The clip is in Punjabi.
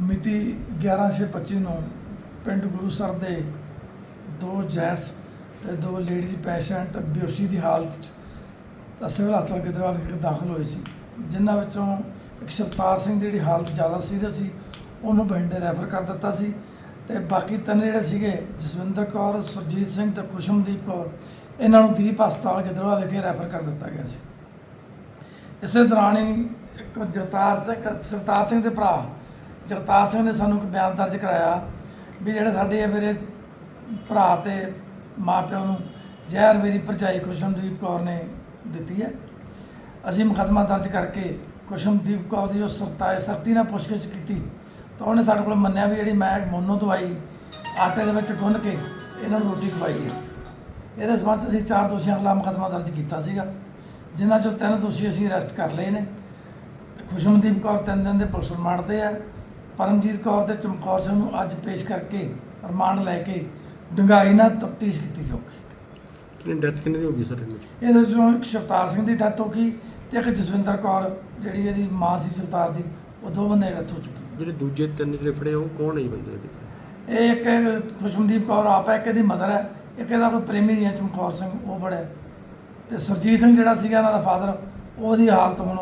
ਮਿਤੀ 11/6/25 ਨੂੰ ਪਿੰਡ ਗੁਰੂਸਰ ਦੇ ਦੋ ਜੈਂਟਸ ਤੇ ਦੋ ਲੇਡੀਜ਼ ਪੈਸ਼ੈਂਟ ਬਿਓਸ਼ੀ ਦੀ ਹਾਲਤ 'ਚ ਸਿਵਲ ਹਸਪਤਾਲ ਗਿੱਦੜਬਾਹਾ ਵਿਖੇ ਦਾਖਲ ਹੋਏ ਸੀ, ਜਿਨ੍ਹਾਂ ਵਿੱਚੋਂ ਇੱਕ ਸਰਤਾਰ ਸਿੰਘ ਦੀ ਜਿਹੜੀ ਹਾਲਤ ਜ਼ਿਆਦਾ ਸੀਰੀਅਸ ਸੀ, ਉਹਨੂੰ ਬਠਿੰਡੇ ਰੈਫਰ ਕਰ ਦਿੱਤਾ ਸੀ ਤੇ ਬਾਕੀ ਤਿੰਨ ਜਿਹੜੇ ਸੀਗੇ, ਜਸਵਿੰਦਰ ਕੌਰ, ਸੁਰਜੀਤ ਸਿੰਘ ਤੇ ਖੁਸ਼ਮਦੀਪ ਕੌਰ, ਇਹਨਾਂ ਨੂੰ ਦੀਪ ਹਸਪਤਾਲ ਗਿੱਦੜਬਾਹਾ ਵਿਖੇ ਰੈਫਰ ਕਰ ਦਿੱਤਾ ਗਿਆ ਸੀ। ਇਸੇ ਦੌਰਾਨ ਹੀ ਇੱਕ ਜਗਤਾਰ ਸਿੰਘ ਸਰਤਾਰ ਸਿੰਘ ਦੇ ਭਰਾ ਜਗਤਾਰ ਸਿੰਘ ਨੇ ਸਾਨੂੰ ਇੱਕ ਬਿਆਨ ਦਰਜ ਕਰਾਇਆ ਵੀ ਜਿਹੜੇ ਸਾਡੇ ਮੇਰੇ ਭਰਾ ਤੇ ਮਾਪਿਆਂ ਨੂੰ ਜ਼ਹਿਰ ਮੇਰੀ ਭਰਜਾਈ ਖੁਸ਼ਮਦੀਪ ਕੌਰ ਨੇ ਦਿੱਤੀ ਹੈ। ਅਸੀਂ ਮੁਕੱਦਮਾ ਦਰਜ ਕਰਕੇ ਖੁਸ਼ਮਦੀਪ ਕੌਰ ਦੀ ਉਹ ਸਰਤਾਏ ਸਰਤੀ ਨਾਲ ਪੁੱਛਗਿੱਛ ਕੀਤੀ ਤਾਂ ਉਹਨੇ ਸਾਡੇ ਕੋਲ ਮੰਨਿਆ ਵੀ ਜਿਹੜੀ ਮੈਂ ਮੋਨੋ ਦਵਾਈ ਆਟੇ ਦੇ ਵਿੱਚ ਗੁੰਨ ਕੇ ਇਹਨਾਂ ਨੂੰ ਰੋਟੀ ਖਵਾਈ ਹੈ। ਇਹਦੇ ਸਬੰਧ ਅਸੀਂ ਚਾਰ ਦੋਸ਼ੀਆਂ ਖਿਲਾਫ ਮੁਕੱਦਮਾ ਦਰਜ ਕੀਤਾ ਸੀਗਾ, ਜਿਨ੍ਹਾਂ ਚੋਂ ਤਿੰਨ ਦੋਸ਼ੀ ਅਸੀਂ ਅਰੈਸਟ ਕਰ ਲਏ ਨੇ। ਖੁਸ਼ਮਦੀਪ ਕੌਰ ਤਿੰਨ ਦਿਨ ਦੇ ਪੁਲਿਸ ਰਿਮਾਂਡ ਤੇ ਹੈ। ਪਰਮਜੀਤ ਕੌਰ ਤੇ ਚਮਕੌਰ ਸਿੰਘ ਨੂੰ ਅੱਜ ਪੇਸ਼ ਕਰਕੇ ਰਿਮਾਂਡ ਲੈ ਕੇ ਡੂੰਘਾਈ ਨਾਲ ਤਫਤੀਸ਼ ਕੀਤੀ ਜਾਊਗੀ। ਕਿੰਨੀ ਡੈਥ ਕਿੰਨੀ ਦੀ ਹੋ ਗਈ ਸਰ? ਇਹਨਾਂ ਇਹਦੇ ਵਿੱਚੋਂ ਇੱਕ ਸ਼ਵਤਾਰ ਸਿੰਘ ਦੀ ਡੈਥ ਹੋ ਗਈ ਤੇ ਇੱਕ ਜਸਵਿੰਦਰ ਕੌਰ ਜਿਹੜੀ ਇਹਦੀ ਮਾਂ ਸੀ ਸ਼ਵਤਾਰ ਦੀ ਉਹ ਦੋ ਬੰਦੇ ਡੈਥ ਹੋ ਚੁੱਕੀ ਜਿਹੜੇ ਦੂਜੇ ਤਿੰਨ ਜਿਹੜੇ ਫੜੇ ਉਹ ਕੌਣ ਹੈ ਜੀ ਬੰਦੇ ਇਹਦੇ ਇਹ ਇੱਕ ਖੁਸ਼ਮਦੀਪ ਕੌਰ ਆਪ ਹੈ ਇੱਕ ਇਹਦੀ ਮਦਰ ਹੈ ਇੱਕ ਇਹਦਾ ਕੋਈ ਪ੍ਰੇਮੀ ਹੈ ਚਮਕੌਰ ਸਿੰਘ ਉਹ ਬੜਾ ਹੈ। ਤੇ ਸੁਰਜੀਤ ਸਿੰਘ ਜਿਹੜਾ ਸੀਗਾ ਇਹਨਾਂ ਦਾ ਫਾਦਰ ਉਹਦੀ ਹਾਲਤ ਹੁਣ